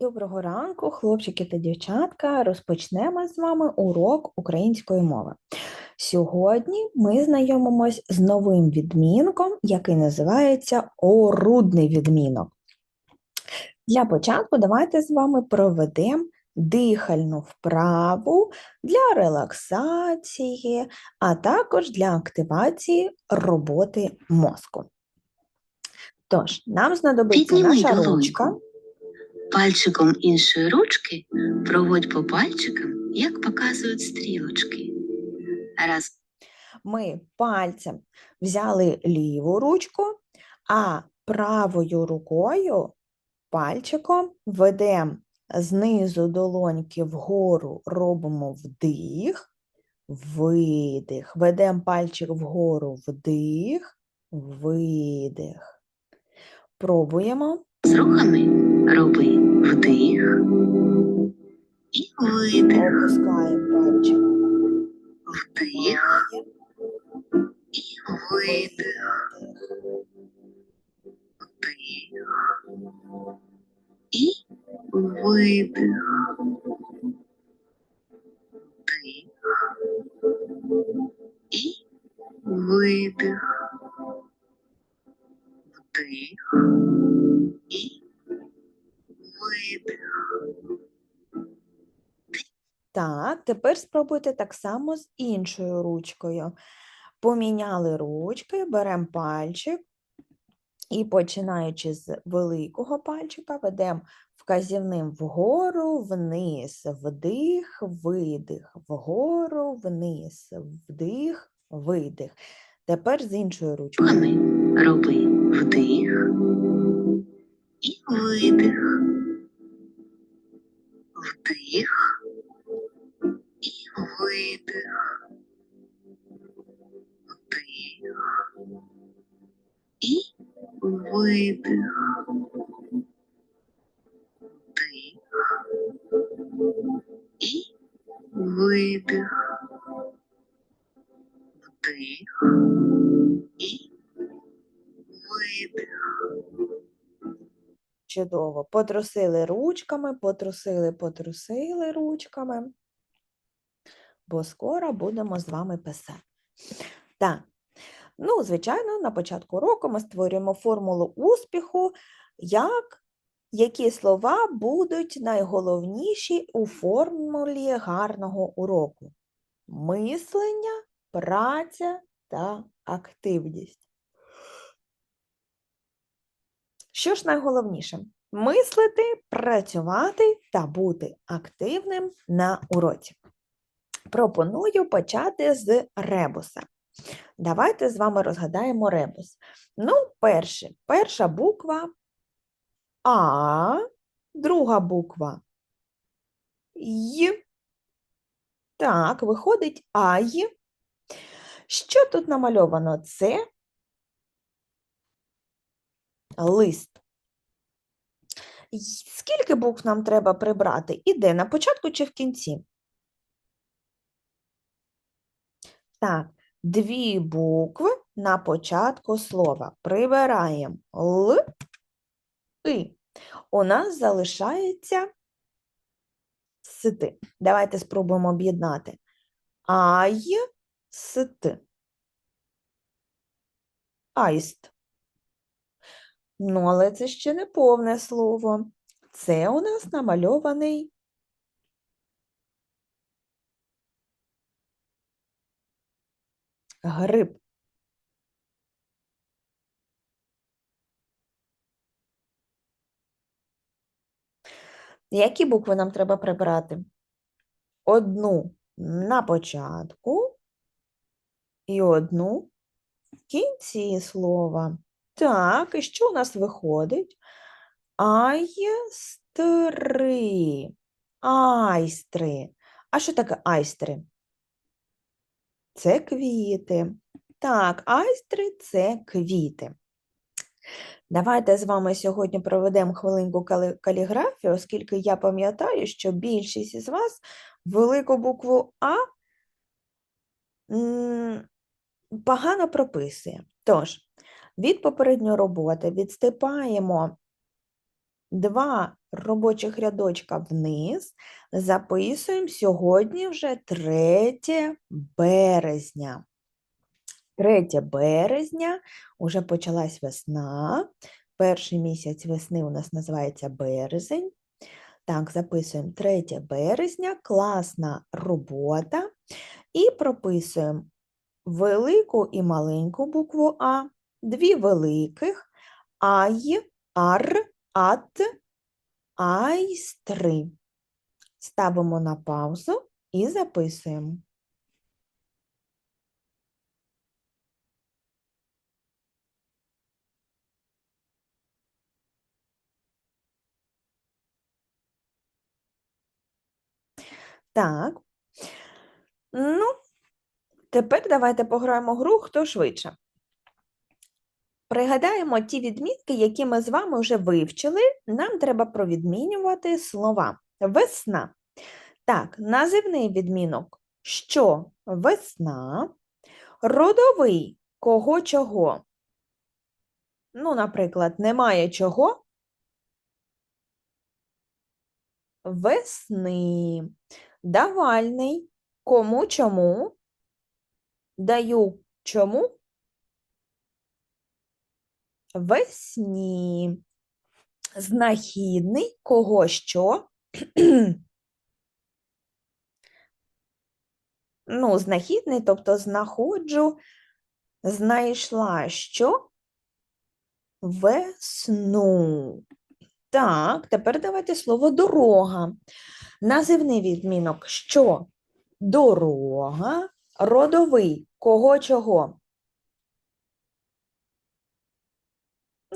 Доброго ранку, хлопчики та дівчатка. Розпочнемо з вами урок української мови. Сьогодні ми знайомимось з новим відмінком, який називається орудний відмінок. Для початку давайте з вами проведемо дихальну вправу для релаксації, а також для активації роботи мозку. Тож, нам знадобиться наша ручка. Пальчиком іншої ручки проводь по пальчикам, як показують стрілочки. Раз, ми пальцем взяли ліву ручку, а правою рукою пальчиком ведемо знизу долоньки вгору, робимо вдих, видих. Ведемо пальчик вгору, вдих, видих. Пробуємо. З рухами роби вдих і видих, вдих і видих, вдих і видих, вдих і видих, вдих Так, тепер спробуйте так само з іншою ручкою. Поміняли ручки, беремо пальчик і починаючи з великого пальчика, ведемо вказівним вгору, вниз, вдих, видих, вгору, вниз, вдих, видих. Тепер з іншою ручкою. Роби вдих і видих. Вдих і видих. Вдих і видих. Вдих і видих. Вдих і видих. Чудово. Потрусили ручками, потрусили, потрусили ручками, бо скоро будемо з вами писати. Так. Ну, звичайно, на початку року ми створюємо формулу успіху, як, які слова будуть найголовніші у формулі гарного уроку. Мислення, праця та активність. Що ж найголовніше? Мислити, працювати та бути активним на уроці. Пропоную почати з ребуса. Давайте з вами розгадаємо ребус. Ну, перше, перша буква А, друга буква Й. Так, виходить Ай. Що тут намальовано? Це лист. Скільки букв нам треба прибрати? І де? На початку чи в кінці? Так, дві букви на початку слова. Прибираємо Л, И. У нас залишається сити. Давайте спробуємо об'єднати. Ай, сит. Аїст. Ну, але це ще не повне слово. Це у нас намальований гриб. Які букви нам треба прибрати? Одну на початку і одну в кінці слова. Так, і що у нас виходить? Айстри. Айстри. А що таке айстри? Це квіти. Так, айстри це квіти. Давайте з вами сьогодні проведемо хвилинку каліграфії, оскільки я пам'ятаю, що більшість із вас велику букву А погано прописує. Тож, від попередньої роботи відступаємо два робочих рядочка вниз. Записуємо сьогодні вже 3 березня. 3 березня, уже почалась весна. Перший місяць весни у нас називається березень. Так, записуємо 3 березня, класна робота. І прописуємо велику і маленьку букву А, дві великих ай, ар, ат, айстри. Ставимо на паузу і записуємо. Так. Ну, тепер давайте пограємо гру хто швидше. Пригадаємо ті відмінки, які ми з вами вже вивчили. Нам треба провідмінювати слова. Весна. Так, називний відмінок що весна, родовий кого чого. Ну, наприклад, немає чого. Весни. Давальний. Кому чому? Даю чому? Весні. Знахідний кого що? ну, знахідний, тобто знаходжу, знайшла що? Весну. Так, тепер давайте слово дорога. Називний відмінок що? Дорога, родовий кого чого?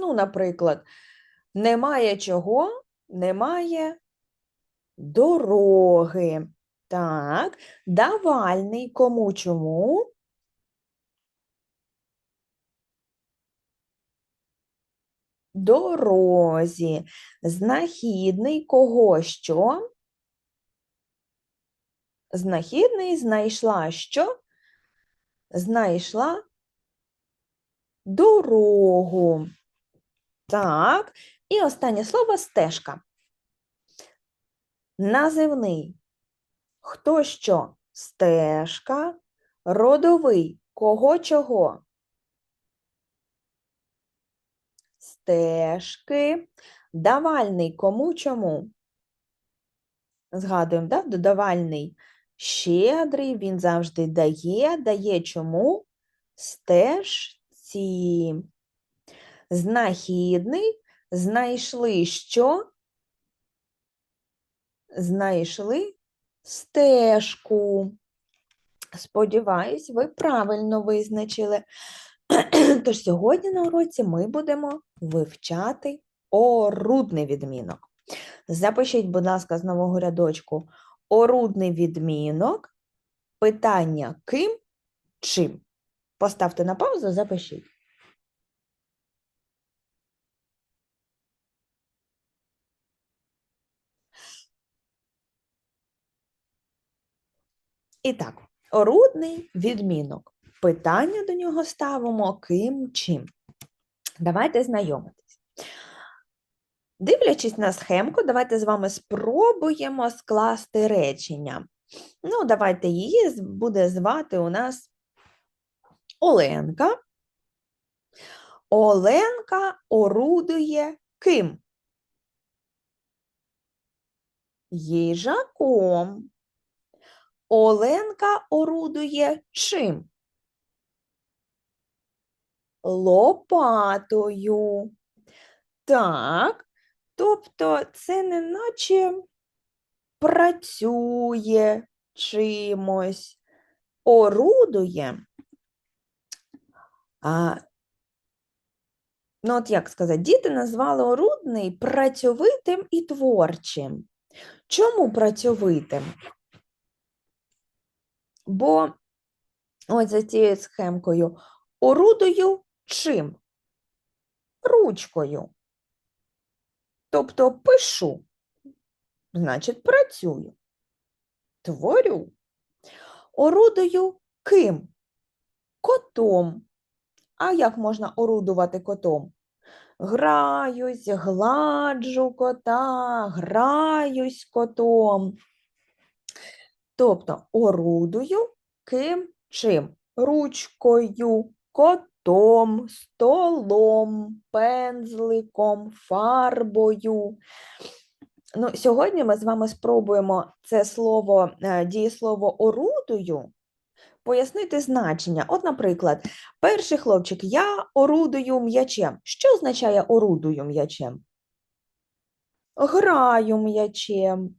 Ну, наприклад, немає чого, немає дороги. Так, давальний кому чому? Дорозі. Знахідний кого що? Знахідний знайшла що? Знайшла дорогу. Так, і останнє слово стежка. Називний. Хто що? Стежка. Родовий. Кого чого? Стежки. Давальний кому чому? Згадуємо, да? Додавальний щедрий, він завжди дає, дає чому? Стежці. Знахідний. Знайшли що? Знайшли стежку. Сподіваюсь, ви правильно визначили. Тож сьогодні на уроці ми будемо вивчати орудний відмінок. Запишіть, будь ласка, з нового рядочку орудний відмінок, питання ким, чим. Поставте на паузу, запишіть. І так, орудний відмінок. Питання до нього ставимо ким чим. Давайте знайомитись. Дивлячись на схемку, давайте з вами спробуємо скласти речення. Ну, давайте її буде звати у нас Оленка. Оленка орудує ким? Їжаком. Оленка орудує чим? Лопатою. Так, тобто це не наче працює чимось, орудує. А, ну, от як сказати, діти назвали орудний працьовитим і творчим. Чому працьовитим? Бо ось за цією схемкою орудую чим? Ручкою. Тобто пишу, значить працюю, творю. Орудую ким? Котом. А як можна орудувати котом? Граюсь, гладжу кота, граюсь котом. Тобто орудую ким чим? Ручкою, котом, столом, пензликом, фарбою. Ну, сьогодні ми з вами спробуємо це слово, е, дієслово орудую пояснити значення. От, наприклад, перший хлопчик, я орудую м'ячем. Що означає орудую м'ячем? Граю м'ячем.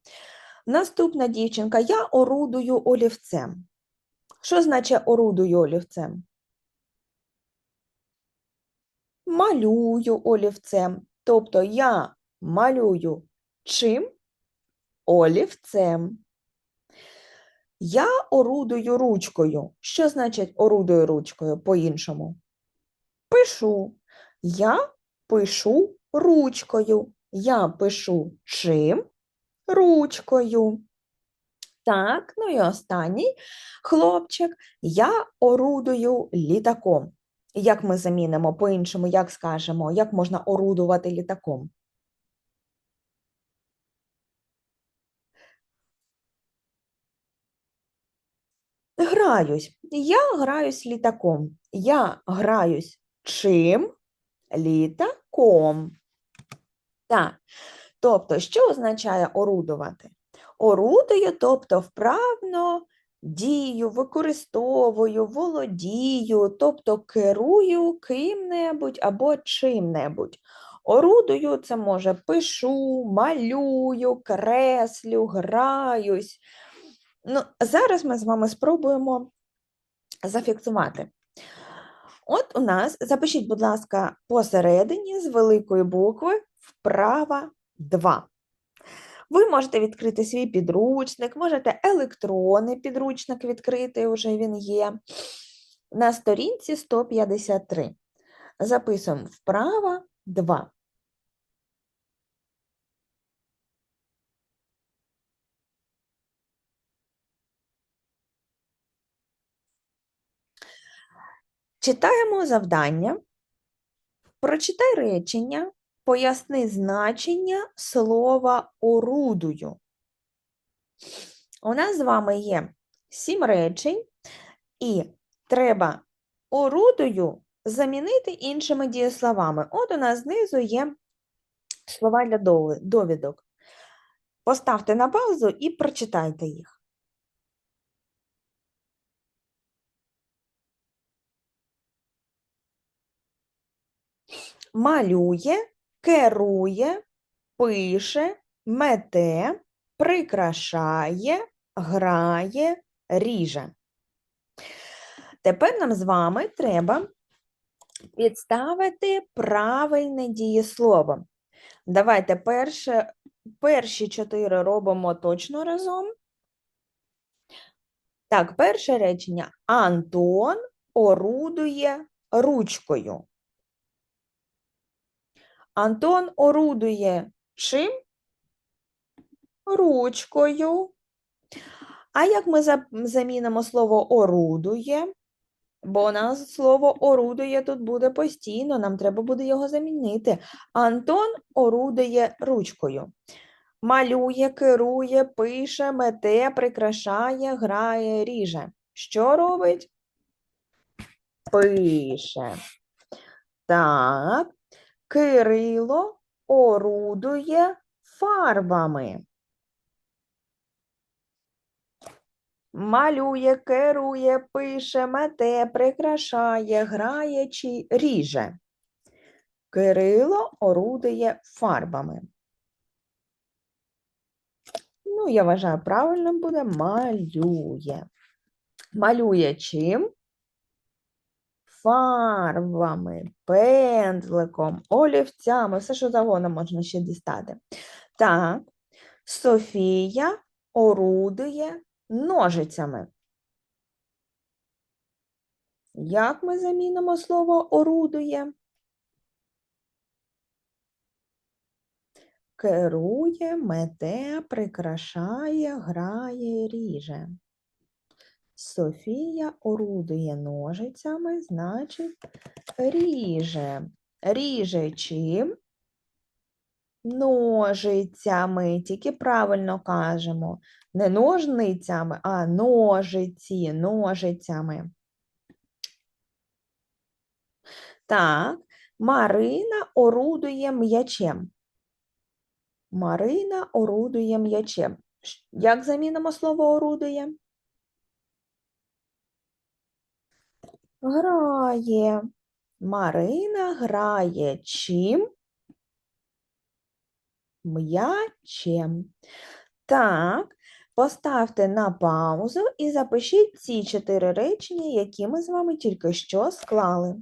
Наступна дівчинка, я орудую олівцем. Що значить орудую олівцем? Малюю олівцем. Тобто я малюю чим? Олівцем. Я орудую ручкою. Що значить орудую ручкою по-іншому? Пишу. Я пишу ручкою. Я пишу чим? Ручкою. Так, ну і останній хлопчик. Я орудую літаком. Як ми замінимо по-іншому, як скажемо, як можна орудувати літаком? Граюсь. Я граюсь літаком. Я граюсь чим? Літаком. Так. Тобто, що означає орудувати? Орудую, тобто вправно дію, використовую, володію, тобто керую ким-небудь або чим-небудь. Орудую це може пишу, малюю, креслю, граюсь. Ну, зараз ми з вами спробуємо зафіксувати. От у нас, запишіть, будь ласка, посередині з великої букви вправа 2. Ви можете відкрити свій підручник, можете електронний підручник відкрити, вже він є. На сторінці 153. Записуємо вправа 2. Читаємо завдання. Прочитай речення, поясни значення слова орудую. У нас з вами є сім речень, і треба орудую замінити іншими дієсловами. От у нас знизу є слова для довідок. Поставте на паузу і прочитайте їх. малює, керує, пише, мете, прикрашає, грає, ріже. Тепер нам з вами треба підставити правильне дієслово. Давайте перше, перші чотири робимо точно разом. Так, перше речення. Антон орудує ручкою. Антон орудує чим? Ручкою. А як ми замінимо слово орудує? Бо у нас слово орудує тут буде постійно, нам треба буде його замінити. Антон орудує ручкою. Малює, керує, пише, мете, прикрашає, грає, ріже. Що робить? Пише. Так. Кирило орудує фарбами. Малює, керує, пише, мете, прикрашає, грає чи ріже. Кирило орудує фарбами. Ну, я вважаю, правильно буде малює. Малює чим? Фарбами, пензликом, олівцями, все, що завгодно можна ще дістати. Так, Софія орудує ножицями. Як ми замінимо слово орудує? Керує, мете, прикрашає, грає, ріже. Софія орудує ножицями, значить, ріже. ріже чим? Ножицями, тільки правильно кажемо. Не ножницями, а ножиці, ножицями. Так, Марина орудує м'ячем. Марина орудує м'ячем. Як замінимо слово орудує? Грає. Марина грає чим? М'ячем. Так, поставте на паузу і запишіть ці чотири речення, які ми з вами тільки що склали.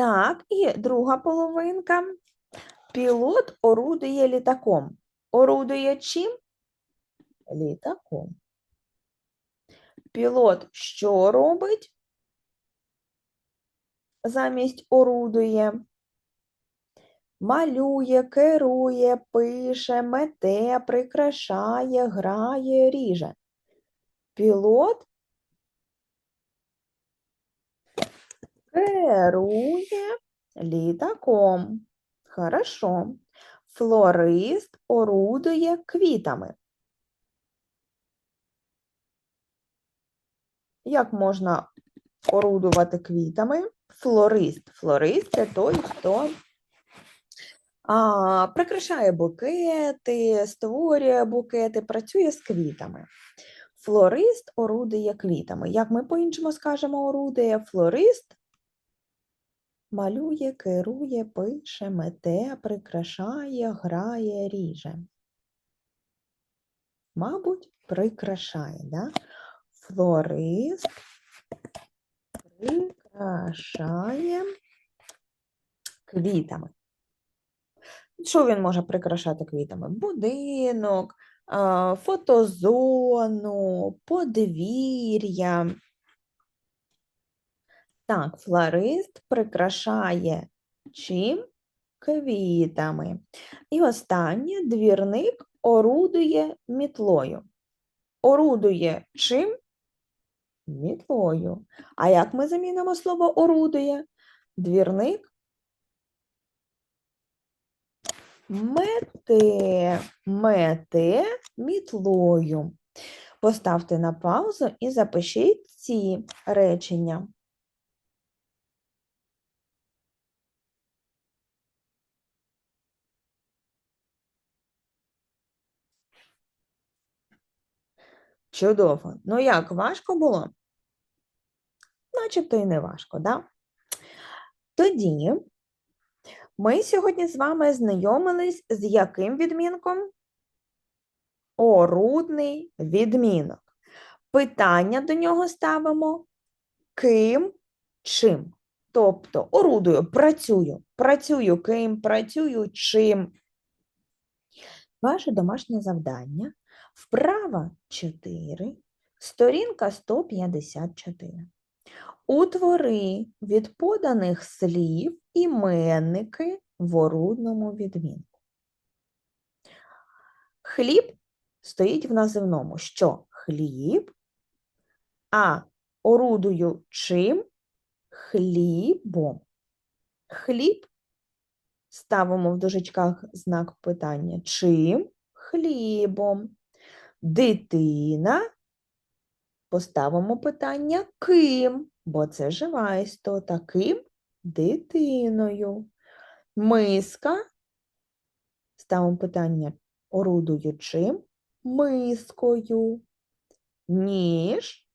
Так, і друга половинка. Пілот орудує літаком. Орудує чим? Літаком. Пілот що робить? Замість орудує. Малює, керує, пише, мете, прикрашає, грає, ріже. Пілот керує літаком. Хорошо. Флорист орудує квітами. Як можна орудувати квітами? Флорист. Флорист це той, хто а, прикрашає букети, створює букети, працює з квітами. Флорист орудує квітами. Як ми по-іншому скажемо орудує? Флорист малює, керує, пише, мете, прикрашає, грає, ріже. Мабуть, прикрашає, да? Флорист прикрашає квітами. Що він може прикрашати квітами? Будинок, фотозону, подвір'я. Так, флорист прикрашає чим? Квітами. І останнє двірник орудує мітлою. Орудує чим? Мітлою. А як ми замінимо слово орудує? Двірник мете, мете мітлою. Поставте на паузу і запишіть ці речення. Чудово. Ну як, важко було? Начебто і не важко, да? Тоді ми сьогодні з вами знайомились з яким відмінком? Орудний відмінок. Питання до нього ставимо ким, чим. Тобто орудую, працюю, працюю ким, працюю чим. Ваше домашнє завдання вправа 4, сторінка 154. Утвори від поданих слів іменники в орудному відмінку. Хліб стоїть в називному. Що? Хліб, а орудую чим? Хлібом. Хліб ставимо в дужечках знак питання. Чим? Хлібом. Дитина поставимо питання ким, бо це жива істота. Ким? Дитиною. Миска. Ставимо питання орудую чим? Мискою. Ніж.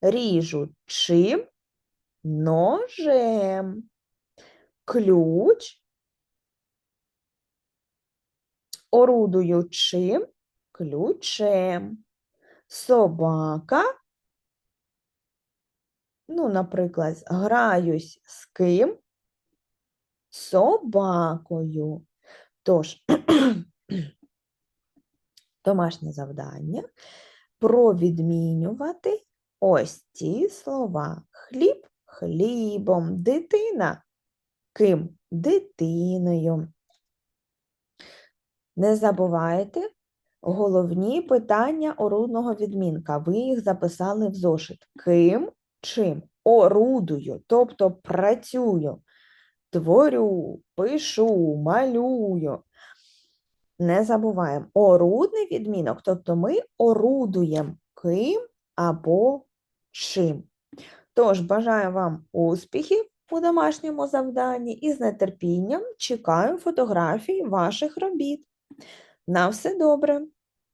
Ріжу чим? Ножем. Ключ. Орудую чим? Ключем. Собака. Ну, наприклад, граюсь з ким? Собакою. Тож, домашнє завдання провідмінювати ось ці слова. Хліб хлібом, дитина ким? Дитиною. Не забувайте головні питання орудного відмінка. Ви їх записали в зошит. Ким, чим? Орудую, тобто працюю, творю, пишу, малюю. Не забуваємо. Орудний відмінок, тобто ми орудуємо ким або чим. Тож бажаю вам успіхів у домашньому завданні і з нетерпінням чекаю фотографій ваших робіт. На все добре!